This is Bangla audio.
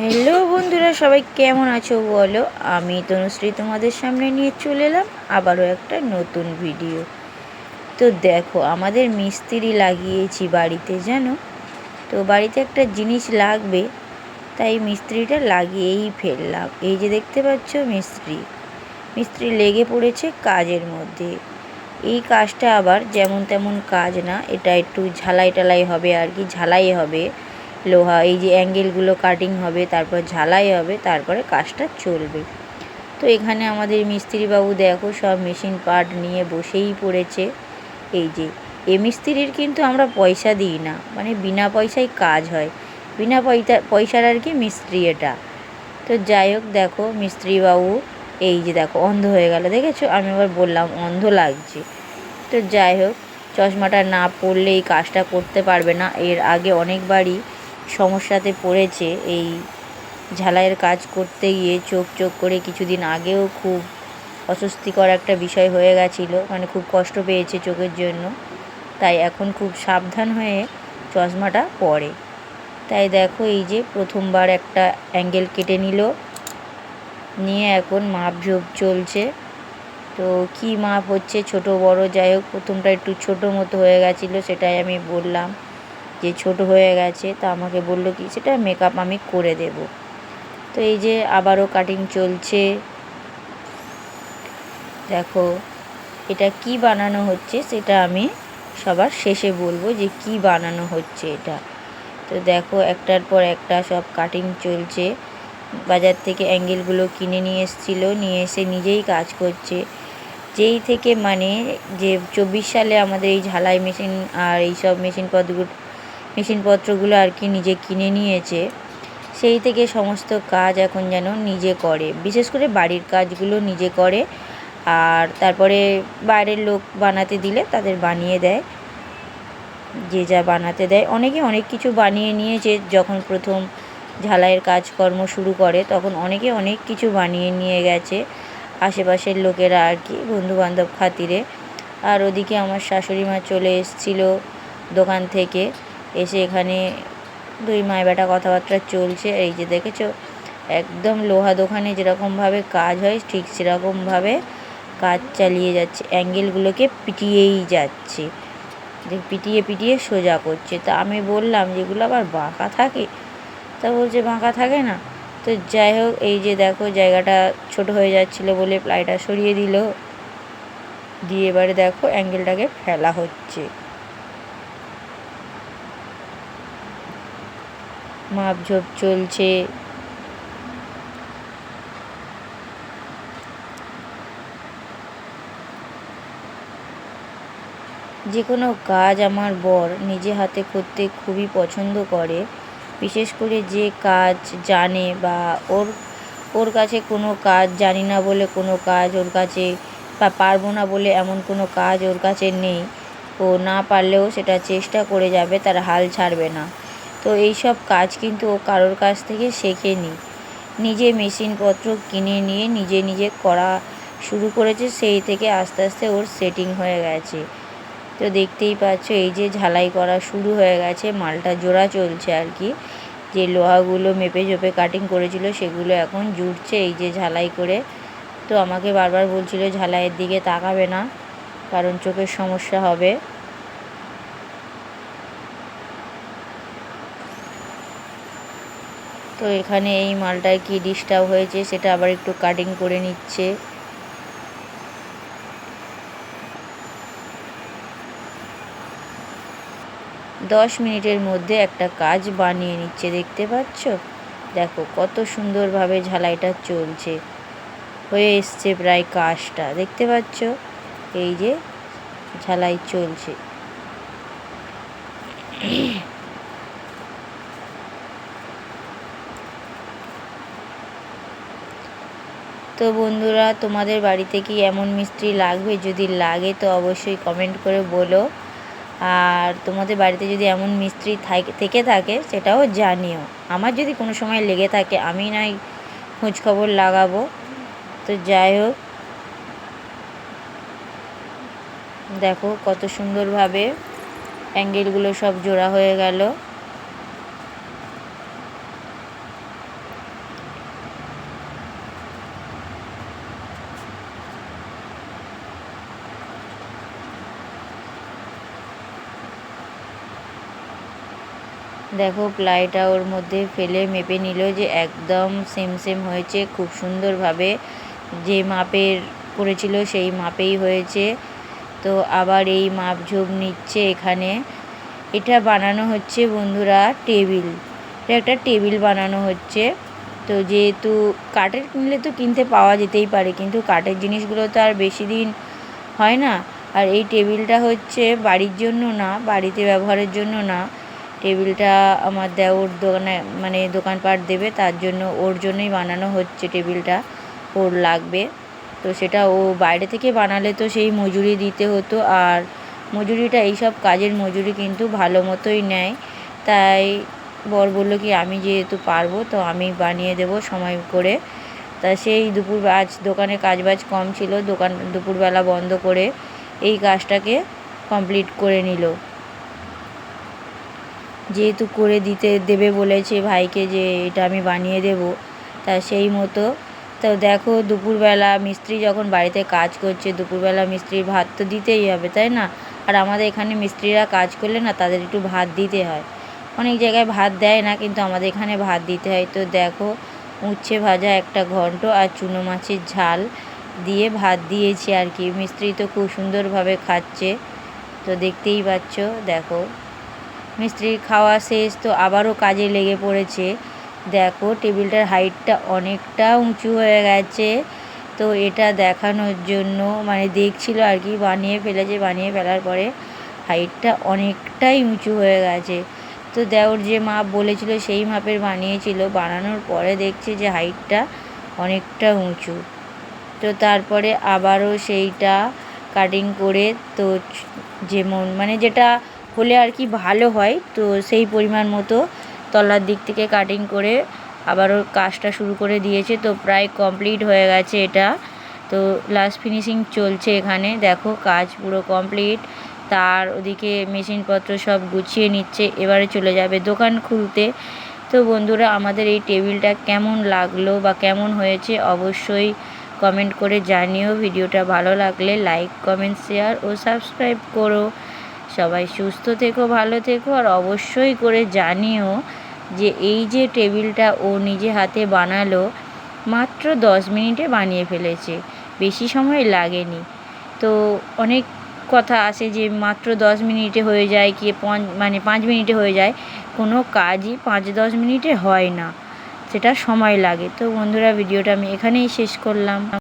হ্যালো বন্ধুরা, সবাই কেমন আছো বলো? আমি তনুশ্রী তোমাদের সামনে নিয়ে চলে এলাম আবারও একটা নতুন ভিডিও তো দেখো, আমাদের মিস্ত্রি লাগিয়েছি বাড়িতে, জানো? তো বাড়িতে একটা জিনিস লাগবে, তাই মিস্ত্রিটা লাগিয়েই ফেললাম। এই যে দেখতে পাচ্ছ মিস্ত্রি মিস্ত্রি লেগে পড়েছে কাজের মধ্যে। এই কাজটা আবার যেমন তেমন কাজ না, এটা একটু ঝালাই টালাই হবে আর কি, ঝালাই হবে। লোহা, এই যে অ্যাঙ্গেলগুলো কাটিং হবে, তারপর ঝালাই হবে, তারপরে কাজটা চলবে। তো এখানে আমাদের মিস্ত্রিবাবু দেখো, সব মেশিন পার্ট নিয়ে বসেই পড়েছে। এই যে, এ মিস্ত্রির কিন্তু আমরা পয়সা দিই না মানে বিনা পয়সায় কাজ হয়। বিনা পয়সা পয়সার আর কি মিস্ত্রি এটা। তো যাই হোক, দেখো মিস্ত্রিবাবু, এই যে দেখো, অন্ধ হয়ে গেল, দেখেছ? আমি আবার বললাম, অন্ধ লাগছে। তো যাই হোক, চশমাটা না পড়লে এই কাজটা করতে পারবে না। এর আগে অনেকবারই সমস্যাতে পড়েছে। এই ঝালাইয়ের কাজ করতে গিয়ে চোখ চোখ করে কিছুদিন আগেও খুব অস্বস্তিকর একটা বিষয় হয়ে গেছিল। মানে খুব কষ্ট পেয়েছে চোখের জন্য। তাই এখন খুব সাবধান হয়ে চশমাটা পরে। তাই দেখো, এই যে প্রথমবার একটা অ্যাঙ্গেল কেটে নিল। নিয়ে এখন মাপ ঝোপ চলছে। তো কি মাপ হচ্ছে? ছোট, বড়, যাই হোক, প্রথমটা একটু ছোট মতো হয়ে গেছিল, সেটাই আমি বললাম। যে ছোট হয়ে গেছে, তা আমাকে বলল কি, সেটা মেকআপ আমি করে দেব। তো এই যে আবারও কাটিং চলছে। দেখো, এটা কি বানানো হচ্ছে সেটা আমি সবার শেষে বলব যে কি বানানো হচ্ছে এটা। তো দেখো, একটার পর একটা সব কাটিং চলছে। বাজার থেকে অ্যাঙ্গেলগুলো কিনে নিয়ে এসেছিল, নিয়ে এসে নিজেই কাজ করছে। যেই থেকে মানে যে চব্বিশ সালে আমাদের এই ঝালাই মেশিন আর এই এইসব মেশিনপত্রগুলো মেশিনপত্রগুলো আর কি নিজে কিনে নিয়েছে, সেই থেকে সমস্ত কাজ এখন যেন নিজে করে। বিশেষ করে বাড়ির কাজগুলো নিজে করে, আর তারপরে বাইরের লোক বানাতে দিলে তাদের বানিয়ে দেয়, যে যা বানাতে দেয়। অনেকে অনেক কিছু বানিয়ে নিয়েছে, যখন প্রথম ঝালাইয়ের কাজকর্ম শুরু করে, তখন অনেকে অনেক কিছু বানিয়ে নিয়ে গেছে আশেপাশের লোকেরা আর কি, বন্ধুবান্ধব খাতিরে। আর ওদিকে আমার শাশুড়ি মা চলে এসেছিল দোকান থেকে এসে এখানে দুই মায় বেটা কথাবার্তা চলছে। এই যে দেখেছ, একদম লোহা দোকানে যেরকমভাবে কাজ হয়, ঠিক সেরকমভাবে কাজ চালিয়ে যাচ্ছে। অ্যাঙ্গেলগুলোকে পিটিয়েই যাচ্ছে। পিটিয়ে পিটিয়ে সোজা করছে। তা আমি বললাম যেগুলো আবার বাঁকা থাকে? তা বলছে, বাঁকা থাকে না। তো যাই হোক, এই যে দেখো, জায়গাটা ছোট হয়ে যাচ্ছিল বলে প্লাইটা সরিয়ে দিল। দিয়ে এবারে দেখো, অ্যাঙ্গেলটাকে ফেলা হচ্ছে। মাপঝোপ চলছে। যে কোনো কাজ আমার বর নিজে হাতে করতে খুবই পছন্দ করে। বিশেষ করে যে কাজ জানে বা ওর ওর কাছে কোনো কাজ জানি না বলে কোনো কাজ ওর কাছে বা পারব না বলে এমন কোনো কাজ ওর কাছে নেই। ও না পারলেও সেটা চেষ্টা করে যাবে, তার হাল ছাড়বে না। তো এই সব কাজ কিন্তু ও কারোর কাছ থেকে শেখেনি। নিজে মেশিনপত্র কিনে নিয়ে নিজে নিজে করা শুরু করেছে, সেই থেকে আস্তে আস্তে ওর সেটিং হয়ে গেছে। তো দেখতেই পাচ্ছ, এই যে ঝালাই করা শুরু হয়ে গেছে, মালটা জোড়া চলছে আর কি। যে লোহাগুলো মেপে ঝোপে কাটিং করেছিল, সেগুলো এখন জুটছে এই যে ঝালাই করে। তো আমাকে বারবার বলছিল, ঝালাইয়ের দিকে তাকাবে না, কারণ চোখের সমস্যা হবে। তো এখানে এই মালটার কি ডিস্টার্ব হয়েছে সেটা আবার একটু কাটিং করে নিচ্ছে। দশ মিনিটের মধ্যে একটা কাজ বানিয়ে নিচ্ছে, দেখতে পাচ্ছ? দেখো কত সুন্দরভাবে ঝালাইটা চলছে। হয়ে এসছে প্রায় কাজটা, দেখতে পাচ্ছ? এই যে ঝালাই চলছে। তো বন্ধুরা, তোমাদের বাড়িতে কি এমন মিস্ত্রি লাগবে? যদি লাগে তো অবশ্যই কমেন্ট করে বলো। আর তোমাদের বাড়িতে যদি এমন মিস্ত্রি থেকে, থাকে সেটাও জানিও। আমার যদি কোনো সময় লেগে থাকে, আমি নয় খোঁজখবর লাগাবো। তো যাই হোক। দেখো কত সুন্দরভাবে অ্যাঙ্গেলগুলো সব জোড়া হয়ে গেল। দেখো, প্লাইটা ওর মধ্যে ফেলে মেপে নিল যে একদম সেম সেম হয়েছে, খুব সুন্দরভাবে যে মাপের করেছিল সেই মাপেই হয়েছে। তো আবার এই মাপ ঝোপ নিচ্ছে এখানে। এটা বানানো হচ্ছে বন্ধুরা টেবিল। এটা একটা টেবিল বানানো হচ্ছে। তো যেহেতু কাঠের কিনলে তো কিনতে পাওয়া যেতেই পারে, কিন্তু কাঠের জিনিসগুলো তো আর বেশি দিন হয় না। আর এই টেবিলটা হচ্ছে বাড়ির জন্য না, বাড়িতে ব্যবহারের জন্য না। টেবিলটা আমার দেওর দোকানে মানে দোকানপাট দেবে, তার জন্য ওর জন্যই বানানো হচ্ছে টেবিলটা, ওর লাগবে। তো সেটা ও বাইরে থেকে বানালে তো সেই মজুরি দিতে হতো, আর মজুরিটা এইসব কাজের মজুরি কিন্তু ভালো মতোই নেয়। তাই বর বলল কি, আমি যেহেতু পারব, তো আমি বানিয়ে দেবো সময় করে। তা সেই দুপুর আজ দোকানে কাজবাজ কম ছিল, দোকান দুপুরবেলা বন্ধ করে এই কাজটাকে কমপ্লিট করে নিল। যেহেতু করে দিতে, দেবে বলেছে ভাইকে যে এটা আমি বানিয়ে দেব। তা সেই মতো। তো দেখো দুপুরবেলা মিস্ত্রি যখন বাড়িতে কাজ করছে, দুপুরবেলা মিস্ত্রির ভাত তো দিতেই হবে, তাই না? আর আমাদের এখানে মিস্ত্রিরা কাজ করলে না তাদের একটু ভাত দিতে হয়। অনেক জায়গায় ভাত দেয় না, কিন্তু আমাদের এখানে ভাত দিতে হয়। তো দেখো উচ্ছে ভাজা একটা ঘন্ট আর চুনো মাছের ঝাল দিয়ে ভাত দিয়েছি আর কি। মিস্ত্রি তো খুব সুন্দরভাবে খাচ্ছে। তো দেখতেই পাচ্ছ, দেখো। মিস্ত্রির খাওয়া শেষ, তো আবারও কাজে লেগে পড়েছে। দেখো, টেবিলটার হাইটটা অনেকটা উঁচু হয়ে গেছে। তো এটা দেখানোর জন্য মানে দেখছিল আর কি, বানিয়ে ফেলেছে, বানিয়ে ফেলার পরে হাইটটা অনেকটাই উঁচু হয়ে গেছে। তো দেওর যে মাপ বলেছিল, সেই মাপের বানিয়েছিল। বানানোর পরে দেখছে যে হাইটটা অনেকটা উঁচু। তো তারপরে আবারও সেইটা কাটিং করে তো যেমন মানে যেটা হলে আর কি ভালো হয়। তো সেই পরিমাণ মতো তলার দিক থেকে কাটিং করে আবারও কাজটা শুরু করে দিয়েছে। তো প্রায় কমপ্লিট হয়ে গেছে এটা। তো লাস্ট ফিনিশিং চলছে এখানে। দেখো কাজ পুরো কমপ্লিট তার ওদিকে মেশিনপত্র সব গুছিয়ে নিচ্ছে। এবারে চলে যাবে দোকান খুলতে। তো বন্ধুরা, আমাদের এই টেবিলটা কেমন লাগল বা কেমন হয়েছে অবশ্যই কমেন্ট করে জানিও। ভিডিওটা ভালো লাগলে লাইক কমেন্ট শেয়ার ও সাবস্ক্রাইব করো। সবাই সুস্থ থেকো, ভালো থেকো। আর অবশ্যই করে জানিও যে এই যে টেবিলটা ও নিজে হাতে বানালো, মাত্র দশ মিনিটে বানিয়ে ফেলেছে। বেশি সময় লাগেনি। তো অনেক কথা আসে যে মাত্র দশ মিনিটে হয়ে যায় কি মানে পাঁচ মিনিটে হয়ে যায়। কোনো কাজই পাঁচ দশ মিনিটে হয় না। সেটা সময় লাগে। তো বন্ধুরা, ভিডিওটা আমি এখানেই শেষ করলাম।